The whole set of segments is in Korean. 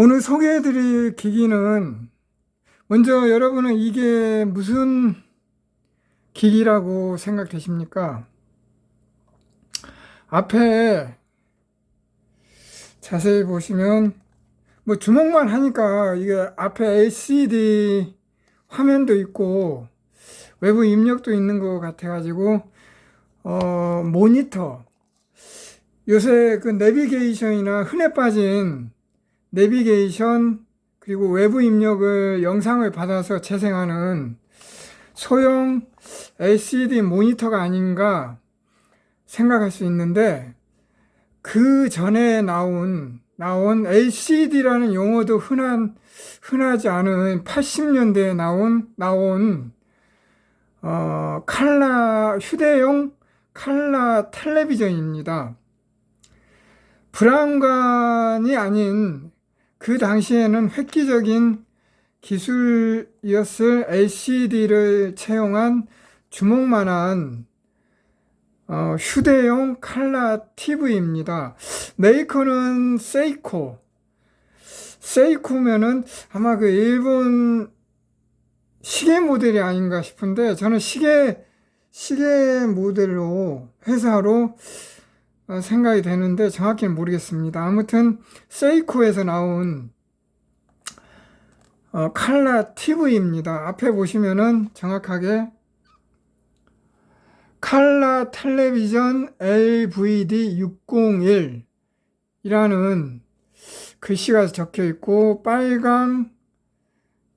오늘 소개해드릴 기기는 먼저 여러분은 이게 무슨 기기라고 생각되십니까? 앞에 자세히 보시면 뭐 주먹만 하니까 이게 앞에 LCD 화면도 있고 외부 입력도 있는 것 같아가지고 어 모니터 요새 그 내비게이션이나 흔해 빠진 내비게이션 그리고 외부 입력을 영상을 받아서 재생하는 소형 LCD 모니터가 아닌가 생각할 수 있는데 그 전에 나온 나온 LCD라는 용어도 흔한 흔하지 않은 80년대에 나온 나온 어, 칼라 휴대용 칼라 텔레비전입니다. 브라운관이 아닌 그 당시에는 획기적인 기술이었을 LCD를 채용한 주먹만한 어, 휴대용 칼라 TV입니다. 메이커는 세이코. 세이코면은 아마 그 일본 시계 모델이 아닌가 싶은데 저는 시계 시계 모델로 회사로 어, 생각이 되는데 정확히는 모르겠습니다. 아무튼 세이코에서 나온 어, 칼라 TV입니다. 앞에 보시면은 정확하게 칼라 텔레비전 LVD 601 이라는 글씨가 적혀 있고 빨강,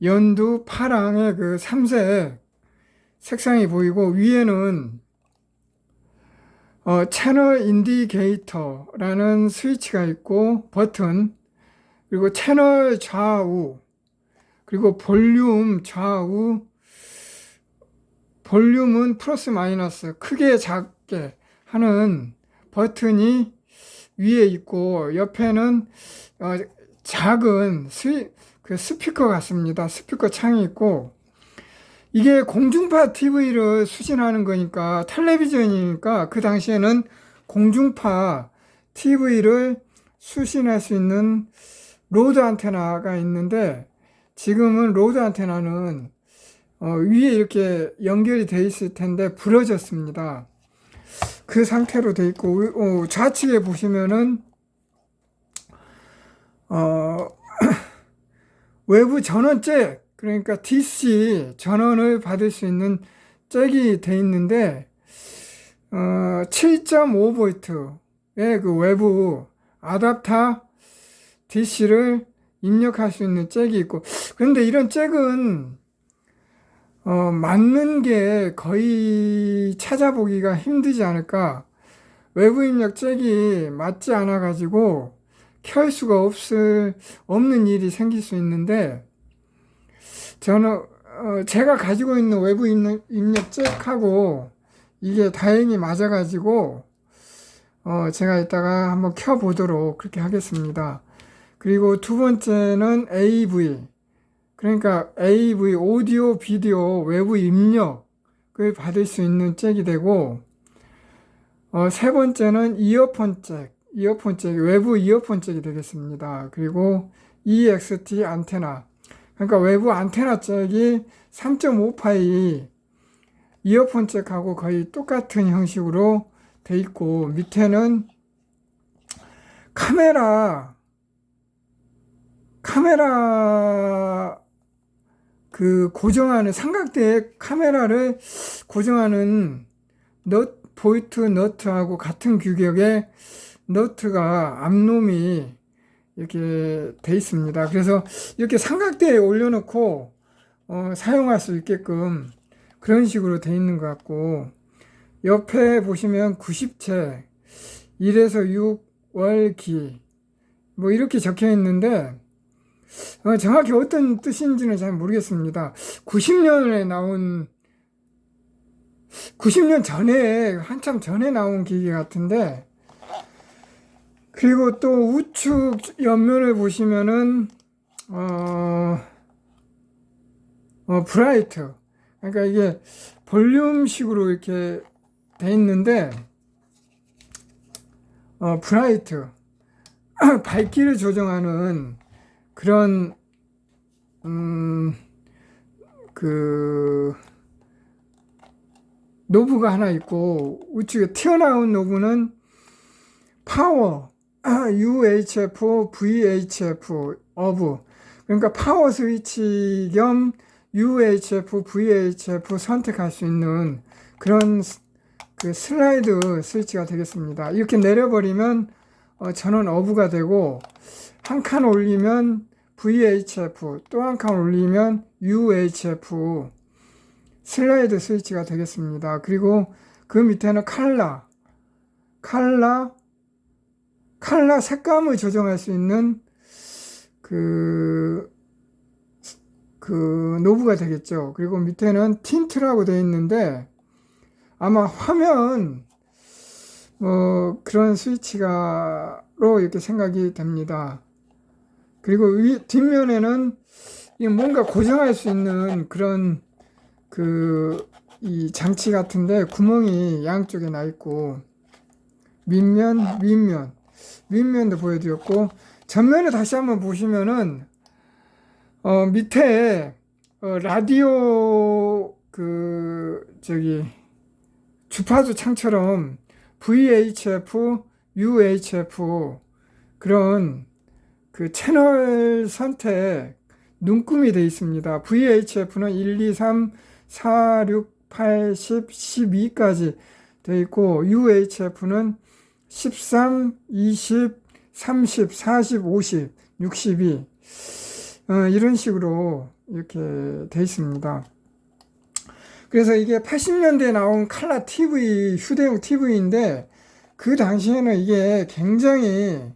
연두, 파랑의 그 삼색 색상이 보이고 위에는 어, 채널 인디게이터라는 스위치가 있고 버튼 그리고 채널 좌우 그리고 볼륨 좌우 볼륨은 플러스 마이너스 크게 작게 하는 버튼이 위에 있고 옆에는 어, 작은 스위, 그 스피커 같습니다. 스피커 창이 있고 이게 공중파 TV를 수신하는 거니까 텔레비전이니까 그 당시에는 공중파 TV를 수신할 수 있는 로드 안테나가 있는데 지금은 로드 안테나는 어, 위에 이렇게 연결이 돼 있을 텐데 부러졌습니다. 그 상태로 돼 있고 어, 좌측에 보시면은 어, 외부 전원잭 그러니까 DC 전원을 받을 수 있는 잭이 돼 있는데 어, 7.5V의 그 외부 아답터 DC를 입력할 수 있는 잭이 있고 그런데 이런 잭은 어, 맞는 게 거의 찾아보기가 힘들지 않을까? 외부 입력 잭이 맞지 않아 가지고 켤 수가 없을 없는 일이 생길 수 있는데 저는 어, 제가 가지고 있는 외부 입력, 입력 잭하고 이게 다행히 맞아가지고 어, 제가 이따가 한번 켜보도록 그렇게 하겠습니다. 그리고 두 번째는 AV 그러니까 AV 오디오 비디오 외부 입력을 받을 수 있는 잭이 되고 어, 세 번째는 이어폰 잭 이어폰 잭 외부 이어폰 잭이 되겠습니다. 그리고 EXT 안테나 그러니까 외부 안테나 잭이 3.5파이 이어폰 잭하고 거의 똑같은 형식으로 돼 있고 밑에는 카메라 카메라 그 고정하는 삼각대 카메라를 고정하는 넛 보이트 너트하고 같은 규격의 너트가 앞놈이 이렇게 돼 있습니다. 그래서 이렇게 삼각대에 올려놓고 어, 사용할 수 있게끔 그런 식으로 돼 있는 것 같고 옆에 보시면 90채 1에서 6 월기 뭐 이렇게 적혀 있는데 어, 정확히 어떤 뜻인지는 잘 모르겠습니다. 90년에 나온 90년 전에 한참 전에 나온 기계 같은데 그리고 또 우측 옆면을 보시면은 어, 어 브라이트. 그러니까 이게 볼륨식으로 이렇게 돼 있는데 어 브라이트. 밝기를 조정하는 그런 음, 그 노브가 하나 있고 우측에 튀어나온 노브는 파워 UHF, VHF, 어브 그러니까 파워 스위치 겸 UHF, VHF 선택할 수 있는 그런 스- 그 슬라이드 스위치가 되겠습니다. 이렇게 내려버리면 어, 전원 어브가 되고 한 칸 올리면 VHF 또 한 칸 올리면 UHF 슬라이드 스위치가 되겠습니다. 그리고 그 밑에는 칼라 칼라 칼라 색감을 조정할 수 있는 그, 그 노브가 되겠죠. 그리고 밑에는 틴트라고 되어 있는데 아마 화면 뭐 그런 스위치가로 이렇게 생각이 됩니다. 그리고 위, 뒷면에는 이 뭔가 고정할 수 있는 그런 그 이 장치 같은데 구멍이 양쪽에 나 있고 밑면, 윗면, 윗면도 보여드렸고 전면을 다시 한번 보시면은 어 밑에 어 라디오 그 저기 주파수 창처럼 VHF, UHF 그런 그 채널 선택 눈금이 되어 있습니다. VHF는 1, 2, 3, 4, 6, 8, 10, 12까지 되어 있고 UHF는 13, 20, 30, 40, 50, 62 어, 이런 식으로 이렇게 되어 있습니다. 그래서 이게 80년대에 나온 칼라 TV, 휴대용 TV인데 그 당시에는 이게 굉장히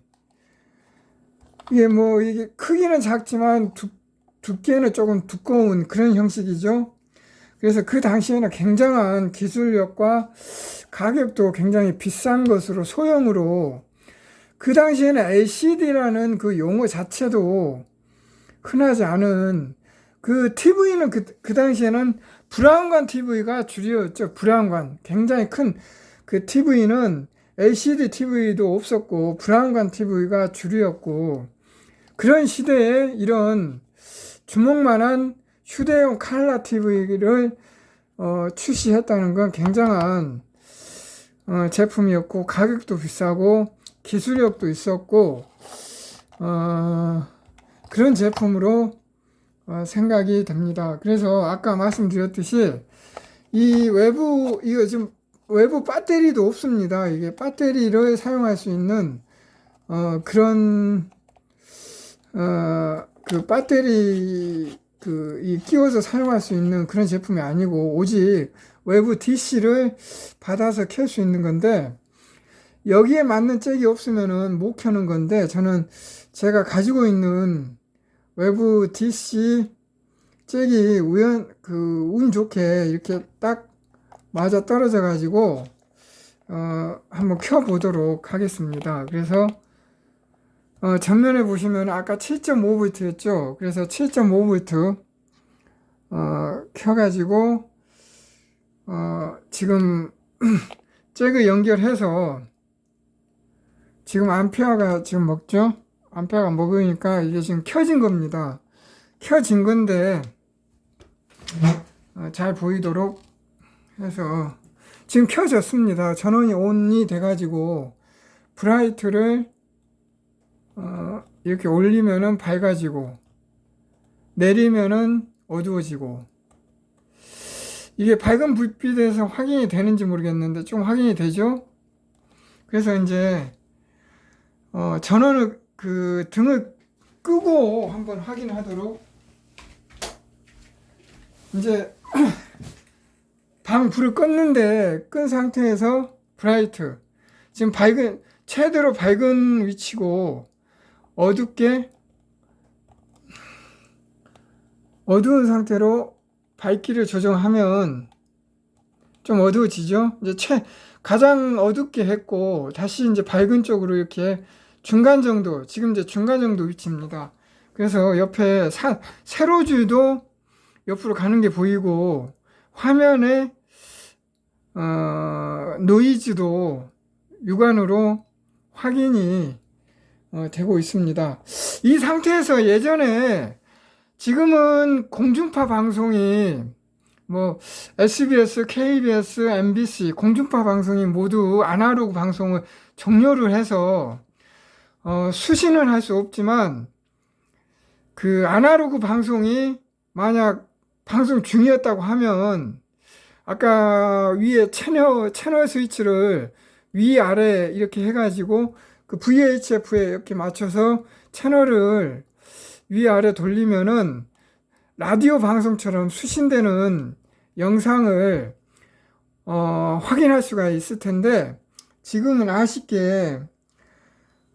이게 뭐 이게 크기는 작지만 두, 두께는 조금 두꺼운 그런 형식이죠. 그래서 그 당시에는 굉장한 기술력과 가격도 굉장히 비싼 것으로 소형으로 그 당시에는 LCD라는 그 용어 자체도 흔하지 않은 그 TV는 그, 그 당시에는 브라운관 TV가 주류였죠. 브라운관. 굉장히 큰 그 TV는 LCD TV도 없었고 브라운관 TV가 주류였고 그런 시대에 이런 주먹만한 휴대용 칼라 TV를 어, 출시했다는 건 굉장한 어, 제품이었고 가격도 비싸고 기술력도 있었고 어, 그런 제품으로 어, 생각이 됩니다. 그래서 아까 말씀드렸듯이 이 외부 이거 지금 외부 배터리도 없습니다. 이게 배터리를 사용할 수 있는 어, 그런 어, 그 배터리 그 이 끼워서 사용할 수 있는 그런 제품이 아니고 오직 외부 DC를 받아서 켤 수 있는 건데 여기에 맞는 잭이 없으면은 못 켜는 건데 저는 제가 가지고 있는 외부 DC 잭이 우연 그 운 좋게 이렇게 딱 맞아 떨어져 가지고 어 한번 켜 보도록 하겠습니다. 그래서 어 전면에 보시면 아까 7.5V였죠. 그래서 7.5V 어 켜 가지고 어 지금 잭을 연결해서 지금 암페어가 지금 먹죠? 암페어가 먹으니까 이게 지금 켜진 겁니다. 켜진 건데 어, 잘 보이도록 해서 지금 켜졌습니다. 전원이 온이 돼가지고 브라이트를 어, 이렇게 올리면은 밝아지고 내리면은 어두워지고 이게 밝은 불빛에서 확인이 되는지 모르겠는데 좀 확인이 되죠? 그래서 이제 어, 전원을 그 등을 끄고 한번 확인하도록 이제 방 불을 껐는데 끈 상태에서 브라이트 지금 밝은 최대로 밝은 위치고 어둡게 어두운 상태로 밝기를 조정하면 좀 어두워지죠. 이제 최 가장 어둡게 했고 다시 이제 밝은 쪽으로 이렇게 중간 정도 지금 이제 중간 정도 위치입니다. 그래서 옆에 사, 세로줄도 옆으로 가는 게 보이고 화면에 어, 노이즈도 육안으로 확인이 어, 되고 있습니다. 이 상태에서 예전에 지금은 공중파 방송이 뭐 SBS, KBS, MBC 공중파 방송이 모두 아날로그 방송을 종료를 해서 어, 수신을 할 수 없지만 그 아날로그 방송이 만약 방송 중이었다고 하면 아까 위에 채널 채널 스위치를 위 아래 이렇게 해가지고 그 VHF에 이렇게 맞춰서 채널을 위 아래 돌리면은 라디오 방송처럼 수신되는 영상을 어, 확인할 수가 있을 텐데 지금은 아쉽게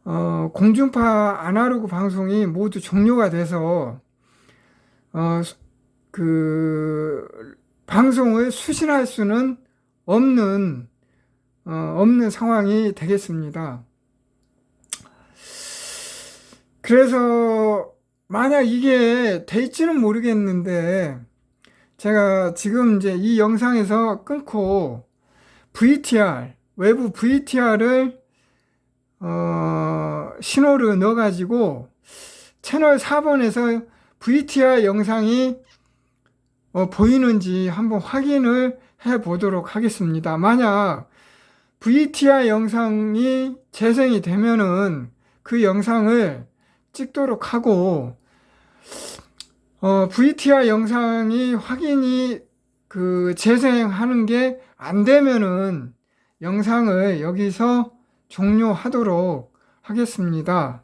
어, 공중파 아날로그 방송이 모두 종료가 돼서 어, 그 방송을 수신할 수는 없는 어, 없는 상황이 되겠습니다. 그래서 만약 이게 될지는 모르겠는데 제가 지금 이제 이 영상에서 끊고 VTR 외부 VTR을 어, 신호를 넣어가지고 채널 4번에서 VTR 영상이 어, 보이는지 한번 확인을 해 보도록 하겠습니다. 만약 VTR 영상이 재생이 되면은 그 영상을 찍도록 하고 어, VTR 영상이 확인이 그 재생하는 게 안 되면은 영상을 여기서 종료하도록 하겠습니다.